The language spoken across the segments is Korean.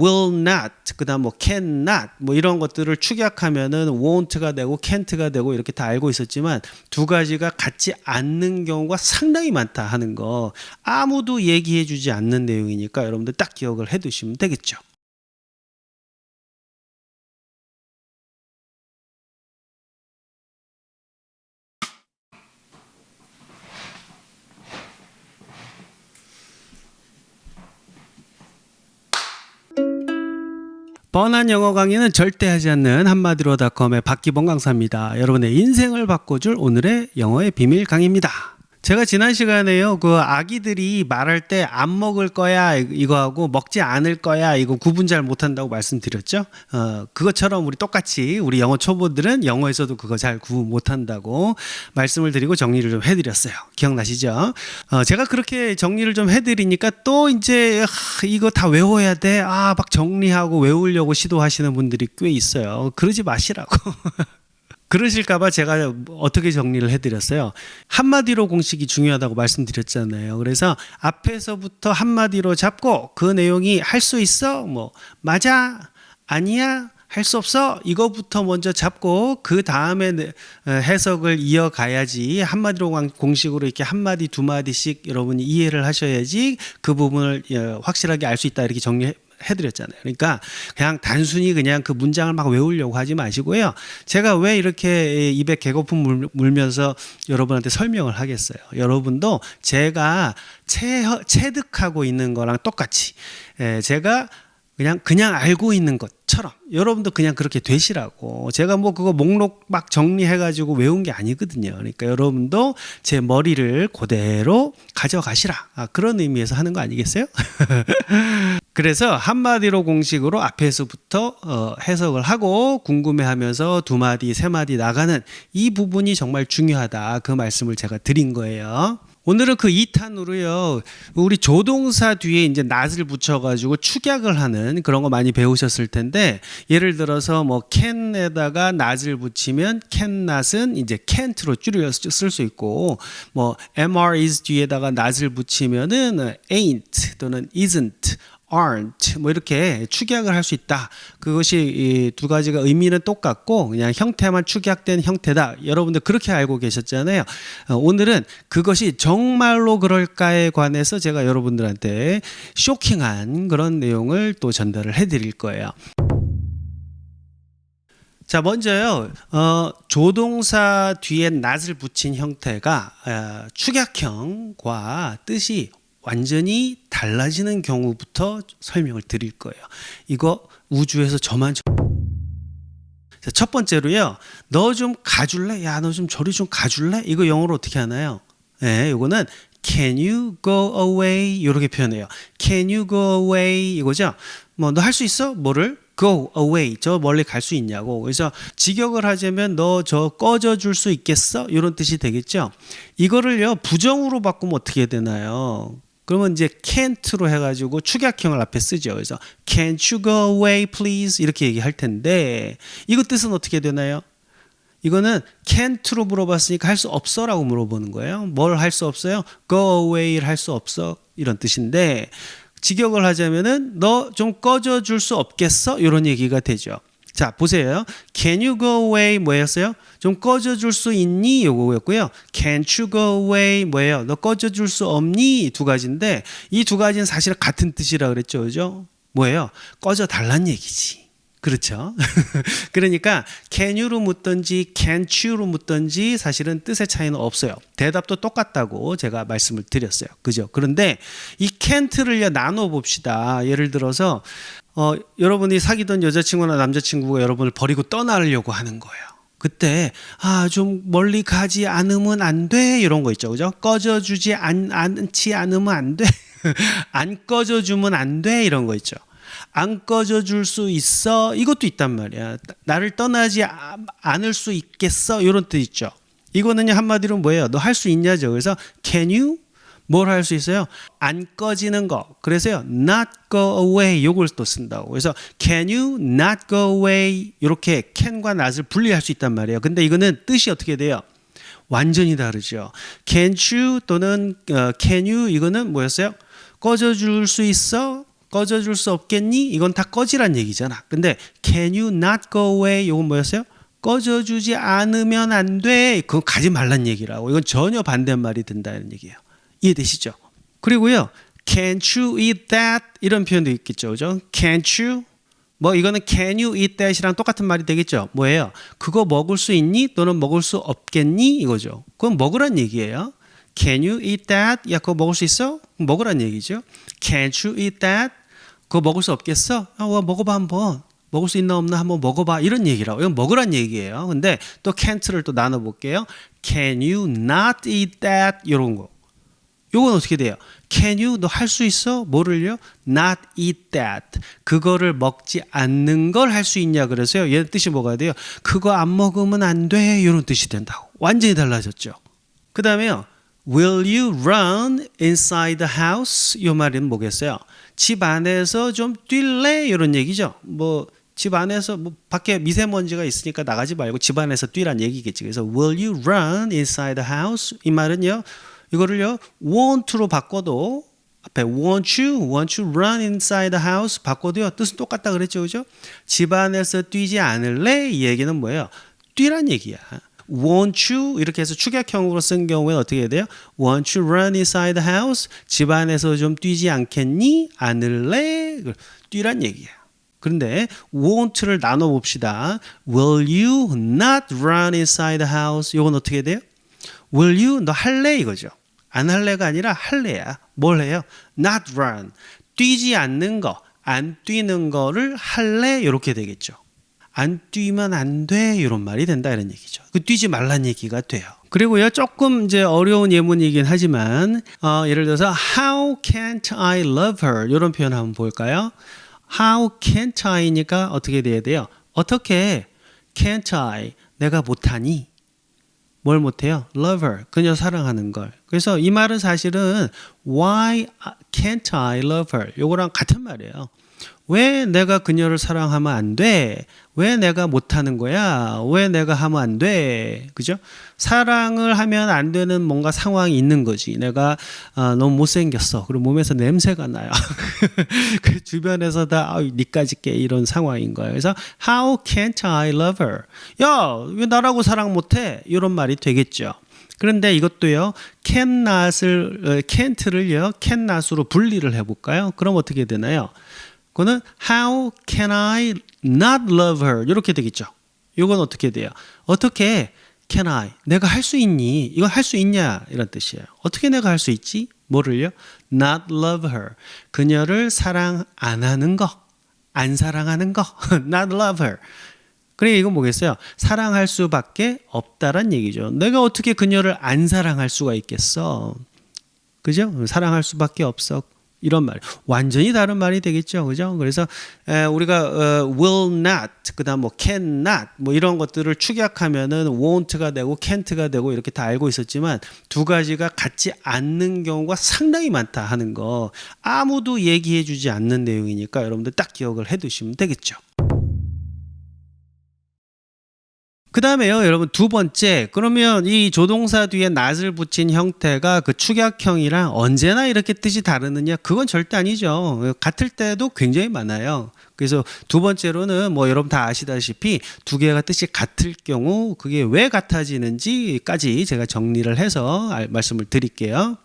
will not 그다음 뭐 can not 뭐 이런 것들을 축약하면은 won't가 되고 can't가 되고 이렇게 다 알고 있었지만 두 가지가 같지 않는 경우가 상당히 많다 하는 거 아무도 얘기해 주지 않는 내용이니까 여러분들 딱 기억을 해 두시면 되겠죠. 뻔한 영어 강의는 절대 하지 않는 한마디로닷컴의 박기봉 강사입니다. 여러분의 인생을 바꿔줄 오늘의 영어의 비밀 강의입니다. 제가 지난 시간에요, 그 아기들이 말할 때 안 먹을 거야 이거 하고 먹지 않을 거야 이거 구분 잘 못한다고 말씀드렸죠. 어, 그것처럼 우리 똑같이 우리 영어 초보들은 영어에서도 그거 잘 구분 못한다고 말씀을 드리고 정리를 좀 해드렸어요. 기억나시죠? 어, 제가 그렇게 정리를 좀 해드리니까 또 이제 하, 이거 다 외워야 돼. 아, 막 정리하고 외우려고 시도하시는 분들이 꽤 있어요. 그러지 마시라고. 그러실까봐 제가 어떻게 정리를 해드렸어요. 한마디로 공식이 중요하다고 말씀드렸잖아요. 그래서 앞에서부터 한마디로 잡고 그 내용이 할 수 있어? 뭐, 맞아? 아니야? 할 수 없어? 이거부터 먼저 잡고 그 다음에 해석을 이어가야지 한마디로 공식으로 이렇게 한마디 두 마디씩 여러분이 이해를 하셔야지 그 부분을 어, 확실하게 알 수 있다 이렇게 정리 해 드렸잖아요. 그러니까 그냥 단순히 그냥 그 문장을 막 외우려고 하지 마시고요. 제가 왜 이렇게 입에 개거품 물면서 여러분한테 설명을 하겠어요. 여러분도 제가 체, 체득하고 있는 거랑 똑같이 에, 제가 그냥 그냥 알고 있는 것처럼. 여러분도 그냥 그렇게 되시라고. 제가 뭐 그거 목록 막 정리해 가지고 외운 게 아니거든요. 그러니까 여러분도 제 머리를 그대로 가져가시라. 아, 그런 의미에서 하는 거 아니겠어요? 그래서 한마디로 공식으로 앞에서부터 어, 해석을 하고 궁금해하면서 두 마디 세 마디 나가는 이 부분이 정말 중요하다. 그 말씀을 제가 드린 거예요. 오늘은 그 2탄으로요. 우리 조동사 뒤에 이제 낫을 붙여가지고 축약을 하는 그런 거 많이 배우셨을 텐데 예를 들어서 뭐 can에다가 낫을 붙이면 can not은 이제 can't로 줄여 쓸수 있고 뭐 mr is 뒤에다가 낫을 붙이면은 ain't 또는 isn't aren't 뭐 이렇게 축약을 할 수 있다. 그것이 이두 가지가 의미는 똑같고 그냥 형태만 축약된 형태다. 여러분들 그렇게 알고 계셨잖아요. 어, 오늘은 그것이 정말로 그럴까에 관해서 제가 여러분들한테 쇼킹한 그런 내용을 또 전달을 해드릴 거예요. 자, 먼저요, 어, 조동사 뒤에 낫을 붙인 형태가 어, 축약형과 뜻이 완전히 달라지는 경우부터 설명을 드릴 거예요. 이거 우주에서 저만 자, 첫 번째로요. 너 좀 가줄래? 야, 너 좀 저리 좀 가줄래? 이거 영어로 어떻게 하나요? 예, 네, 요거는 can you go away 이렇게 표현해요. can you go away 이거죠. 뭐 너 할 수 있어? 뭐를? go away 저 멀리 갈 수 있냐고 그래서 직역을 하자면 너 저 꺼져 줄 수 있겠어 이런 뜻이 되겠죠 이거를요 부정으로 바꾸면 어떻게 되나요 그러면 이제 can't로 해가지고 축약형을 앞에 쓰죠. 그래서 can't you go away please 이렇게 얘기할 텐데 이거 뜻은 어떻게 되나요? 이거는 can't로 물어봤으니까 할 수 없어라고 물어보는 거예요. 뭘 할 수 없어요? go away를 할 수 없어 이런 뜻인데 직역을 하자면은 너 좀 꺼져 줄 수 없겠어 이런 얘기가 되죠. 자, 보세요. Can you go away 뭐였어요? 좀 꺼져 줄 수 있니? 요거였고요. Can't you go away 뭐예요? 너 꺼져 줄 수 없니? 두 가지인데 이 두 가지는 사실 같은 뜻이라 그랬죠. 그죠? 뭐예요? 꺼져 달란 얘기지. 그렇죠. 그러니까 can you로 묻든지 can't you로 묻든지 사실은 뜻의 차이는 없어요. 대답도 똑같다고 제가 말씀을 드렸어요. 그죠? 그런데 이 can't를 나눠 봅시다. 예를 들어서 어, 여러분이 사귀던 여자친구나 남자친구가 여러분을 버리고 떠나려고 하는 거예요. 그때 아 좀 멀리 가지 않으면 안 돼? 이런 거 있죠. 그죠? 꺼져주지 않, 않지 않으면 안 돼? 안 꺼져주면 안 돼? 이런 거 있죠. 안 꺼져줄 수 있어? 이것도 있단 말이야. 나를 떠나지 않을 수 있겠어? 이런 뜻 있죠. 이거는요 한마디로 뭐예요? 너 할 수 있냐죠. 그래서 can you 뭘 할 수 있어요? 안 꺼지는 거. 그래서요, not go away 요걸 또 쓴다고. 그래서 can you not go away 이렇게 can과 not을 분리할 수 있단 말이에요. 근데 이거는 뜻이 어떻게 돼요? 완전히 다르죠. can you 또는 어, can you 이거는 뭐였어요? 꺼져 줄 수 있어? 꺼져줄 수 없겠니? 이건 다 꺼지란 얘기잖아. 근데 can you not go away? 이건 뭐였어요? 꺼져주지 않으면 안 돼. 그건 가지 말란 얘기라고. 이건 전혀 반대말이 된다는 얘기예요. 이해되시죠? 그리고요. Can't you eat that? 이런 표현도 있겠죠. 그죠? Can't you? 뭐 이거는 can you eat that이랑 똑같은 말이 되겠죠. 뭐예요? 그거 먹을 수 있니? 또는 먹을 수 없겠니? 이거죠. 그건 먹으란 얘기예요. Can you eat that? 야, 그거 먹을 수 있어? 먹으란 얘기죠. Can't you eat that? 그거 먹을 수 없겠어? 아, 와, 먹어봐 한번. 먹을 수 있나 없나 한번 먹어봐 이런 얘기라고 이건 먹으란 얘기예요. 근데 또 can't를 또 나눠볼게요. Can you not eat that? 이런 거. 요건 어떻게 돼요? Can you 너 할 수 있어? 뭐를요? Not eat that. 그거를 먹지 않는 걸 할 수 있냐 그래서요. 얘 뜻이 뭐가 돼요? 그거 안 먹으면 안 돼. 이런 뜻이 된다고. 완전히 달라졌죠. 그 다음에요. Will you run inside the house? 이 말은 뭐겠어요? 집 안에서 좀 뛸래? 이런 얘기죠. 뭐 집 안에서 뭐 밖에 미세먼지가 있으니까 나가지 말고 집 안에서 뛰란 얘기겠지. 그래서 will you run inside the house? 이 말은요. 이거를요. want로 바꿔도 앞에 want you, want you run inside the house 바꿔도요. 뜻은 똑같다 그랬죠. 그죠? 집 안에서 뛰지 않을래? 이 얘기는 뭐예요? 뛰란 얘기야. want you 이렇게 해서 축약형으로 쓴 경우에 어떻게 돼요? want you run inside the house 집 안에서 좀 뛰지 않겠니? 않을래? 뛰란 얘기야. 그런데 want를 나눠 봅시다. will you not run inside the house? 이건 어떻게 돼요? will you 너 할래 이거죠. 안 할래가 아니라 할래야. 뭘 해요? not run. 뛰지 않는 거, 안 뛰는 거를 할래 이렇게 되겠죠. 안 뛰면 안 돼. 이런 말이 된다 이런 얘기죠. 그 뛰지 말란 얘기가 돼요. 그리고요 조금 이제 어려운 예문이긴 하지만 어, 예를 들어서 How can't I love her 이런 표현 한번 볼까요? How can't I니까 어떻게 돼야 돼요? 어떻게 can't I 내가 못하니? 뭘 못해요? Love her 그녀 사랑하는 걸. 그래서 이 말은 사실은 Why can't I love her? 요거랑 같은 말이에요. 왜 내가 그녀를 사랑하면 안 돼? 왜 내가 못하는 거야? 왜 내가 하면 안 돼? 그죠? 사랑을 하면 안 되는 뭔가 상황이 있는 거지. 내가 아, 너무 못생겼어. 그리고 몸에서 냄새가 나요. 그 주변에서 다 아, 니까지 깨 이런 상황인 거예요. 그래서 How can't I love her? 야, 왜 나라고 사랑 못해? 이런 말이 되겠죠. 그런데 이것도요, cannot을, can't를요, cannot으로 분리를 해볼까요? 그럼 어떻게 되나요? 그거는 how can I not love her 이렇게 되겠죠. 이건 어떻게 돼요? 어떻게 can I 내가 할 수 있니? 이건 할수 있냐 이런 뜻이에요. 어떻게 내가 할 수 있지? 뭐를요? not love her 그녀를 사랑 안 하는 거, 안 사랑하는 거, not love her. 그래 이건 뭐겠어요? 사랑할 수밖에 없다란 얘기죠. 내가 어떻게 그녀를 안 사랑할 수가 있겠어? 그죠? 사랑할 수밖에 없어. 이런 말. 완전히 다른 말이 되겠죠. 그죠? 그래서 에, 우리가 어, will not 그다음 뭐 can not 뭐 이런 것들을 축약하면은 won't가 되고 can't가 되고 이렇게 다 알고 있었지만 두 가지가 같지 않는 경우가 상당히 많다 하는 거. 아무도 얘기해 주지 않는 내용이니까 여러분들 딱 기억을 해 두시면 되겠죠 그 다음에요, 여러분 두 번째. 그러면 이 조동사 뒤에 낫을 붙인 형태가 그 축약형이랑 언제나 이렇게 뜻이 다르느냐? 그건 절대 아니죠. 같을 때도 굉장히 많아요. 그래서 두 번째로는 뭐 여러분 다 아시다시피 두 개가 뜻이 같을 경우 그게 왜 같아지는지까지 제가 정리를 해서 말씀을 드릴게요.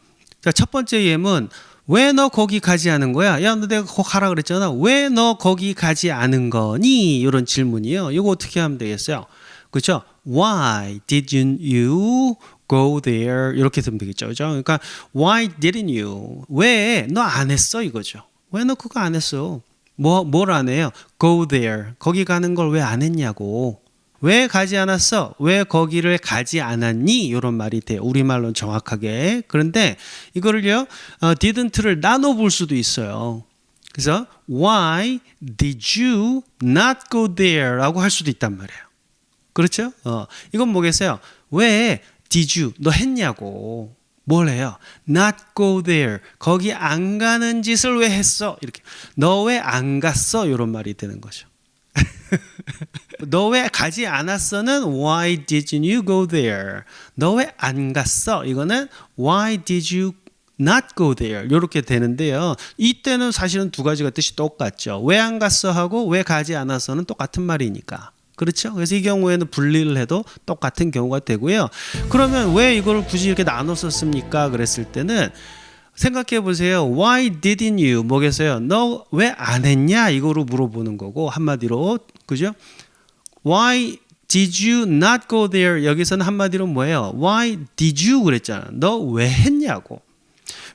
자, 첫 번째 예문. 왜 너 거기 가지 않은 거야? 야, 너 내가 거 가라 그랬잖아. 왜 너 거기 가지 않은 거니? 이런 질문이요. 이거 어떻게 하면 되겠어요? 그렇죠? Why didn't you go there? 이렇게 되면 되겠죠. 그죠? 그러니까 why didn't you? 왜 너 안 했어 이거죠. 왜 너 그거 안 했어? 뭐 뭘 안 해요? go there. 거기 가는 걸 왜 안 했냐고. 왜 가지 않았어? 왜 거기를 가지 않았니? 이런 말이 돼요. 우리말로는 정확하게. 그런데 이거를요, 어, didn't를 나눠 볼 수도 있어요. 그래서 why did you not go there? 라고 할 수도 있단 말이에요. 그렇죠? 어, 이건 뭐겠어요? 왜 did you 너 했냐고. 뭘 해요? Not go there. 거기 안 가는 짓을 왜 했어? 이렇게. 너 왜 안 갔어? 이런 말이 되는 거죠. 너 왜 가지 않았어는 Why did you go there? 너 왜 안 갔어? 이거는 Why did you not go there 이렇게 되는데요. 이때는 사실은 두 가지가 뜻이 똑같죠. 왜 안 갔어 하고 왜 가지 않았어는 똑같은 말이니까. 그렇죠? 그래서 이 경우에는 분리를 해도 똑같은 경우가 되고요. 그러면 왜 이걸 굳이 이렇게 나눠서 씁니까? 그랬을 때는 생각해 보세요. Why didn't you? 뭐겠어요? 너 왜 안 했냐? 이거로 물어보는 거고 한마디로 그죠? Why did you not go there? 여기서는 한마디로 뭐예요? Why did you 그랬잖아. 너 왜 했냐고.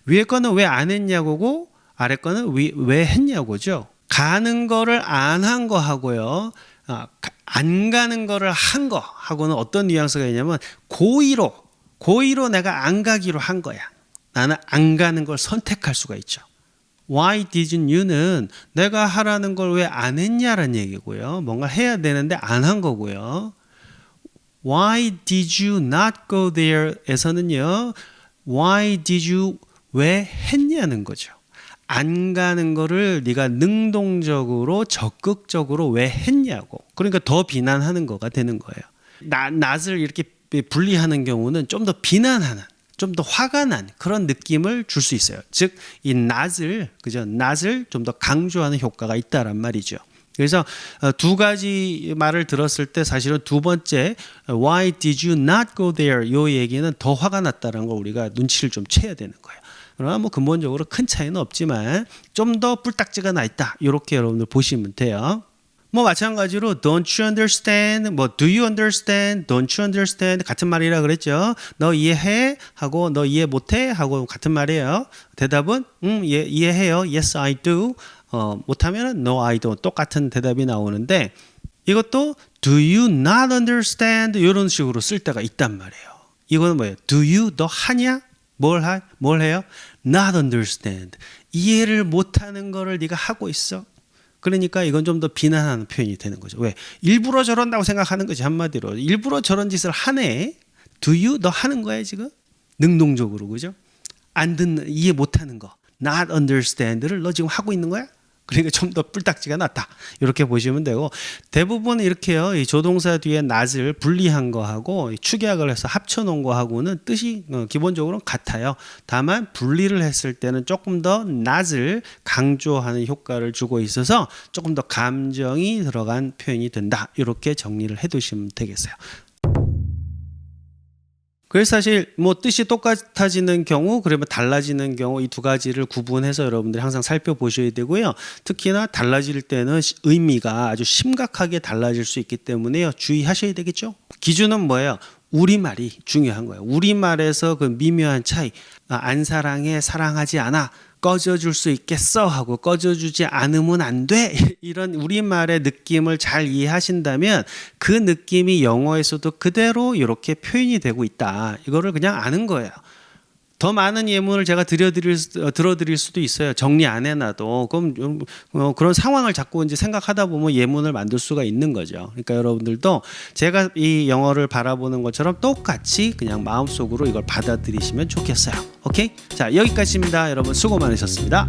위에 거는 왜 안 했냐고고 아래 거는 왜, 왜 했냐고죠. 가는 거를 안 한 거 하고요. 아, 가- 안 가는 거를 한 거 하고는 어떤 뉘앙스가 있냐면 고의로 고의로 내가 안 가기로 한 거야. 나는 안 가는 걸 선택할 수가 있죠. Why didn't you는 내가 하라는 걸 왜 안 했냐라는 얘기고요. 뭔가 해야 되는데 안 한 거고요. Why did you not go there?에서는요. Why did you 왜 했냐는 거죠. 안 가는 거를 네가 능동적으로 적극적으로 왜 했냐고. 그러니까 더 비난하는 거가 되는 거예요. 나, 낯을 이렇게 분리하는 경우는 좀 더 비난하는 좀 더 화가 난 그런 느낌을 줄 수 있어요. 즉이 낯을 그죠? 낯을 좀 더 강조하는 효과가 있다란 말이죠. 그래서 어, 두 가지 말을 들었을 때 사실은 두 번째 Why did you not go there? 요 얘기는 더 화가 났다는 걸 우리가 눈치를 좀 채야 되는 거예요. 그러나 뭐 근본적으로 큰 차이는 없지만 좀 더 뿔딱지가 나 있다. 이렇게 여러분들 보시면 돼요. 뭐 마찬가지로 don't you understand? 뭐 do you understand? don't you understand? 같은 말이라 그랬죠. 너 이해해? 하고 너 이해 못해? 하고 같은 말이에요. 대답은 음 예, 이해해요. Yes I do. 어 못하면은 no I don't. 똑같은 대답이 나오는데 이것도 do you not understand? 이런 식으로 쓸 때가 있단 말이에요. 이거는 뭐예요? do you 너 하냐 뭘 하? 뭘 해요 not understand 이해를 못하는 거를 네가 하고 있어 그러니까 이건 좀 더 비난하는 표현이 되는 거죠. 왜? 일부러 저런다고 생각하는 거지 한마디로. 일부러 저런 짓을 하네. Do you? 너 하는 거야 지금? 능동적으로 그죠? 안 듣는 이해 못하는 거. Not understand를 너 지금 하고 있는 거야? 그러니까 좀 더 뿔딱지가 낫다. 이렇게 보시면 되고 대부분 이렇게요. 이 조동사 뒤에 낫을 분리한 거하고 이 축약을 해서 합쳐 놓은 거하고는 뜻이 어, 기본적으로 같아요. 다만 분리를 했을 때는 조금 더 낫을 강조하는 효과를 주고 있어서 조금 더 감정이 들어간 표현이 된다. 이렇게 정리를 해 두시면 되겠어요. 그래서 사실 뭐 뜻이 똑같아지는 경우 그러면 달라지는 경우 이 두 가지를 구분해서 여러분들이 항상 살펴보셔야 되고요. 특히나 달라질 때는 시- 의미가 아주 심각하게 달라질 수 있기 때문에요. 주의하셔야 되겠죠. 기준은 뭐예요? 우리말이 중요한 거예요. 우리말에서 그 미묘한 차이. 아, 안 사랑해, 사랑하지 않아. 꺼져줄 수 있겠어 하고 꺼져주지 않으면 안 돼. 이런 우리말의 느낌을 잘 이해하신다면 그 느낌이 영어에서도 그대로 이렇게 표현이 되고 있다. 이거를 그냥 아는 거예요. 더 많은 예문을 제가 들려드릴 수- 어, 들어드릴 수도 있어요. 정리 안 해놔도 그럼 좀, 어, 그런 상황을 자꾸 이제 생각하다 보면 예문을 만들 수가 있는 거죠. 그러니까 여러분들도 제가 이 영어를 바라보는 것처럼 똑같이 그냥 마음속으로 이걸 받아들이시면 좋겠어요. 오케이? 자 여기까지입니다. 여러분 수고 많으셨습니다.